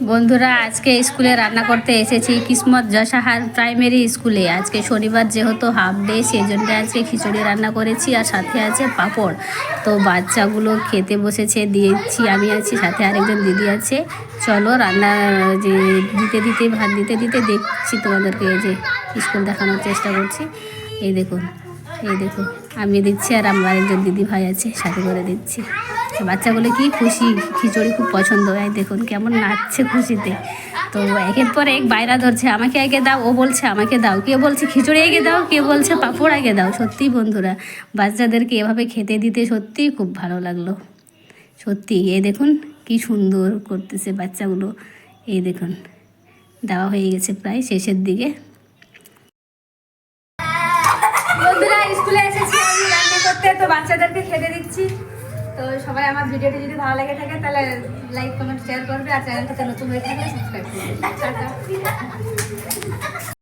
বন্ধুরা, আজকে স্কুলে রান্না করতে এসেছি কিসমত যশাহার প্রাইমারি স্কুলে। আজকে শনিবার যেহেতু হাফ ডে সেই জন্য আজকে খিচুড়ি রান্না করেছি আর সাথে আছে পাঁপড়। তো বাচ্চাগুলো খেতে বসেছে, দিয়েছি, আমি আছি, সাথে আরেকজন দিদি আছে। চলো রান্না, যে দিতে দিতে, ভাত দিতে দিতে দেখছি তোমাদেরকে যে স্কুল দেখানোর চেষ্টা করছি। এই দেখুন এই দেখুন, আমি দিচ্ছি আর আমার আরেকজন দিদি ভাই আছে, সাথে করে দিচ্ছি। বাচ্চাগুলো কি খুশি? খিচুড়ি খুব পছন্দ। হয় দেখুন কেমন নাচছে খুশিতে। তো একের পর এক বাইরা ধরছে, আমাকে আগে দাও। ও বলছে, আমাকে দাও। কে বলছে, খিচুড়ি আগে দাও। কে বলছে, পাঁপড় আগে দাও। সত্যিই বন্ধুরা, বাচ্চাদেরকে এভাবে খেতে দিতে সত্যিই খুব ভালো লাগল। সত্যি, এই দেখুন কি সুন্দর করতেছে বাচ্চাগুলো। এই দেখুন, দেওয়া হয়ে গেছে প্রায় শেষের দিকে। তো বাচ্চাদেরকে সবাই আমার ভিডিওটি যদি ভালো লেগে থাকে, তাহলে লাইক কমেন্ট শেয়ার করবে আর চ্যানেলটাতে নতুন হয়ে থাকলে সাবস্ক্রাইব করবে।